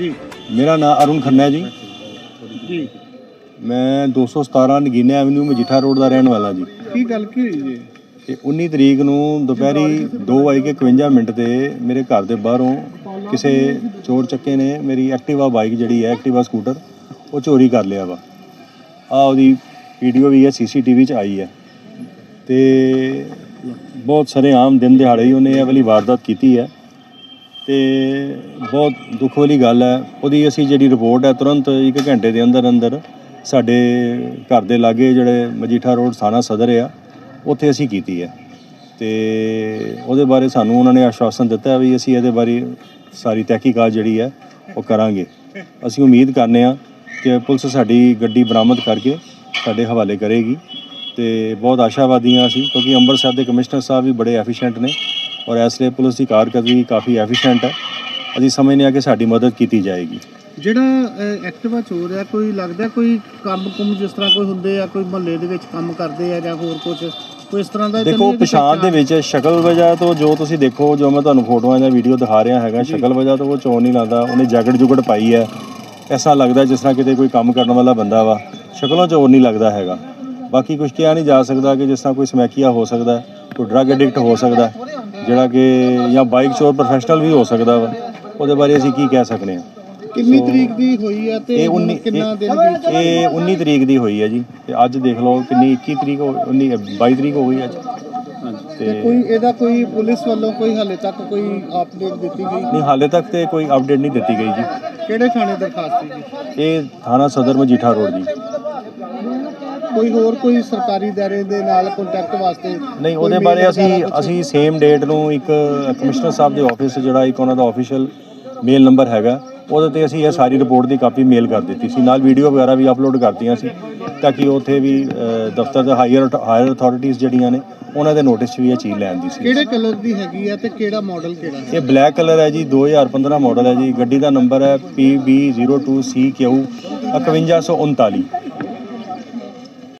ਜੀ। ਮੇਰਾ ਨਾਮ ਅਰੁਣ ਖੰਨਾ ਹੈ ਜੀ। ਜੀ। ਮੈਂ 217 ਨਗੀਨਾ ਐਵਨਿਊ ਮਜੀਠਾ ਰੋਡ ਦਾ ਰਹਿਣ ਵਾਲਾ ਜੀ। ਕੀ ਗੱਲ ਕੀ ਹੋਈ ਜੀ? ਤੇ 19 ਤਰੀਕ ਨੂੰ ਦੁਪਹਿਰੀ 2:51 ਮਿੰਟ ਤੇ ਮੇਰੇ ਘਰ ਦੇ ਬਾਹਰੋਂ ਕਿਸੇ ਚੋਰ ਚੱਕੇ ਨੇ ਮੇਰੀ ਐਕਟਿਵਾ ਬਾਈਕ ਜਿਹੜੀ ਹੈ ਐਕਟਿਵਾ ਸਕੂਟਰ ਉਹ ਚੋਰੀ ਕਰ ਲਿਆ ਵਾ। ਆ ਉਹਦੀ ਵੀਡੀਓ ਵੀ ਹੈ ਸੀਸੀਟੀਵੀ 'ਚ ਆਈ ਹੈ। ਤੇ ਬਹੁਤ ਸਾਰੇ ਆਮ ਦਿਨ ਦਿਹਾੜੇ ਹੀ ਉਹਨੇ ਇਹ ਵਾਲੀ ਵਾਰਦਾਤ ਕੀਤੀ ਹੈ। ਤੇ ਬਹੁਤ ਦੁੱਖ ਵਾਲੀ ਗੱਲ ਹੈ। ਉਹਦੀ ਅਸੀਂ ਜਿਹੜੀ ਰਿਪੋਰਟ ਹੈ, ਤੁਰੰਤ ਇੱਕ ਘੰਟੇ ਦੇ ਅੰਦਰ ਅੰਦਰ ਸਾਡੇ ਘਰ ਦੇ ਲਾਗੇ ਜਿਹੜੇ ਮਜੀਠਾ ਰੋਡ ਥਾਣਾ ਸਦਰ ਆ, ਉੱਥੇ ਅਸੀਂ ਕੀਤੀ ਹੈ। ਤੇ ਉਹਦੇ ਬਾਰੇ ਸਾਨੂੰ ਉਹਨਾਂ ਨੇ ਆਸ਼ਵਾਸਨ ਦਿੱਤਾ ਵੀ ਅਸੀਂ ਇਹਦੇ ਬਾਰੇ ਸਾਰੀ ਤਹਿਕੀਕਾਤ ਜਿਹੜੀ ਹੈ, ਉਹ ਕਰਾਂਗੇ। ਅਸੀਂ ਉਮੀਦ ਕਰਨੇ ਆ ਕਿ ਪੁਲਿਸ ਸਾਡੀ ਗੱਡੀ ਬਰਾਮਦ ਕਰਕੇ ਸਾਡੇ ਹਵਾਲੇ ਕਰੇਗੀ। ਤੇ ਬਹੁਤ ਆਸ਼ਾਵਾਦੀ ਹਾਂ ਅਸੀਂ, ਕਿਉਂਕਿ ਅੰਮ੍ਰਿਤਸਰ ਦੇ ਕਮਿਸ਼ਨਰ ਸਾਹਿਬ ਵੀ ਬੜੇ ਐਫੀਸ਼ੀਐਂਟ ਨੇ। ਔਰ ਇਸ ਲਈ ਪੁਲਿਸ ਦੀ ਕਾਰਗੁਜ਼ਾਰੀ ਕਾਫੀ ਐਫੀਸ਼ੀਐਂਟ ਹੈ। ਅਸੀਂ ਸਮਝਦੇ ਹਾਂ ਕਿ ਸਾਡੀ ਮਦਦ ਕੀਤੀ ਜਾਏਗੀ। ਜਿਹੜਾ ਐਕਟਿਵਾ ਚੋਰ ਆ ਕੋਈ ਲੱਗਦਾ ਕੋਈ ਕੰਮ ਕੁਮ ਜਿਸ ਤਰ੍ਹਾਂ ਕੋਈ ਹੁੰਦੇ ਆ ਕੋਈ ਮਹੱਲੇ ਦੇ ਵਿੱਚ ਕੰਮ ਕਰਦੇ ਆ ਜਾਂ ਹੋਰ ਕੁਝ ਕੋਈ ਇਸ ਤਰ੍ਹਾਂ ਦਾ ਦੇਖੋ ਹੈ ਪਛਾਣ ਦੇ ਵਿੱਚ ਸ਼ਕਲ ਵਜ੍ਹਾ ਤੋਂ ਜੋ ਤੁਸੀਂ ਦੇਖੋ ਜੋ ਮੈਂ ਤੁਹਾਨੂੰ ਫੋਟੋਆਂ ਜਾਂ ਵੀਡੀਓ ਦਿਖਾ ਰਿਹਾ ਹੈਗਾ ਸ਼ਕਲ ਵਜ੍ਹਾ ਤੋਂ ਉਹ ਚੋਰ ਨਹੀਂ ਲੱਗਦਾ ਉਹਨੇ ਜੈਕਟ ਜੁਗੜ ਪਾਈ ਹੈ। ਐਸਾ ਲੱਗਦਾ ਜਿਸ ਤਰ੍ਹਾਂ ਕਿਤੇ ਕੋਈ ਕੰਮ ਕਰਨ ਵਾਲਾ ਬੰਦਾ ਵਾ। ਸ਼ਕਲੋਂ ਚੋਰ ਨਹੀਂ ਲੱਗਦਾ ਹੈਗਾ। ਬਾਕੀ ਕੁਝ ਕਿਹਾ ਨਹੀਂ ਜਾ ਸਕਦਾ ਕਿ ਜਿਸ ਤਰ੍ਹਾਂ ਕੋਈ ਸਮੈਕੀਆ ਹੋ ਸਕਦਾ। ਹੈ, ਕੋਈ ਡਰੱਗ ਐਡਿਕਟ ਹੋ ਸਕਦਾ ਜਿਹੜਾ ਕਿ ਜਾਂ ਬਾਈਕ ਚੋਰ ਪ੍ਰੋਫੈਸ਼ਨਲ ਵੀ ਹੋ ਸਕਦਾ ਵਾ ਉਹਦੇ ਬਾਰੇ ਅਸੀਂ ਕੀ ਕਹਿ ਸਕਦੇ ਹਾਂ? ਕਿੰਨੀ ਤਰੀਕ ਦੀ ਹੋਈ ਆ ਤੇ ਇਹ ਹੁਣ 19 ਕਿੰਨਾ ਦਿਨ ਬੀਤ ਇਹ 19 ਤਰੀਕ ਦੀ ਹੋਈ ਹੈ ਜੀ ਤੇ ਅੱਜ ਦੇਖ ਲਓ ਕਿੰਨੀ 21 ਤਰੀਕ ਹੋ 19 22 ਤਰੀਕ ਹੋ ਗਈ ਅੱਜ। ਤੇ ਕੋਈ ਇਹਦਾ ਕੋਈ ਪੁਲਿਸ ਵੱਲੋਂ ਕੋਈ ਹਾਲੇ ਤੱਕ ਕੋਈ ਅਪਡੇਟ ਦਿੱਤੀ ਗਈ? ਨਹੀਂ ਹਾਲੇ ਤੱਕ ਤੇ ਕੋਈ ਅਪਡੇਟ ਨਹੀਂ ਦਿੱਤੀ ਗਈ ਜੀ। ਕਿਹੜੇ ਥਾਣੇ ਦਰਖਾਸਤ ਸੀ ਜੀ? ਇਹ ਥਾਣਾ ਸਦਰ ਮਜੀਠਾ ਰੋਡ ਜੀ। ਕੋਈ ਹੋਰ ਕੋਈ ਸਰਕਾਰੀ ਦਾਇਰੇ ਦੇ ਨਾਲ ਕੰਟੈਕਟ ਵਾਸਤੇ ਨਹੀਂ ਉਹਦੇ ਬਾਰੇ ਅਸੀਂ? ਅਸੀਂ ਸੇਮ ਡੇਟ ਨੂੰ ਇੱਕ ਕਮਿਸ਼ਨਰ ਸਾਹਿਬ ਦੇ ਆਫਿਸ ਜਿਹੜਾ ਇੱਕ ਉਹਨਾਂ ਦਾ ਆਫੀਸ਼ੀਅਲ ਮੇਲ ਨੰਬਰ ਹੈਗਾ ਉਹਦੇ ਤੇ ਅਸੀਂ ਇਹ ਸਾਰੀ ਰਿਪੋਰਟ ਦੀ ਕਾਪੀ ਮੇਲ ਕਰ ਦਿੱਤੀ ਸੀ। ਨਾਲ ਵੀਡੀਓ ਵਗੈਰਾ ਵੀ ਅਪਲੋਡ ਕਰਤੀਆਂ ਸੀ ਤਾਂ ਕਿ ਉੱਥੇ ਵੀ ਦਫ਼ਤਰ ਦੇ ਹਾਇਰ ਹਾਇਰ ਅਥਾਰਟੀਆਂ ਜਿਹੜੀਆਂ ਨੇ ਉਹਨਾਂ ਦੇ ਨੋਟਿਸ 'ਚ ਵੀ ਇਹ ਚੀਜ਼ ਲੈਣ ਦੀ ਸੀ। ਕਿਹੜੇ ਕਲਰ ਦੀ ਹੈਗੀ ਆ ਤੇ ਕਿਹੜਾ ਮਾਡਲ ਕਿਹੜਾ ਹੈ? ਇਹ ਬਲੈਕ ਕਲਰ ਹੈ ਜੀ 2015 ਮਾਡਲ ਹੈ ਜੀ ਗੱਡੀ ਦਾ ਨੰਬਰ ਹੈ PB02CQ 5139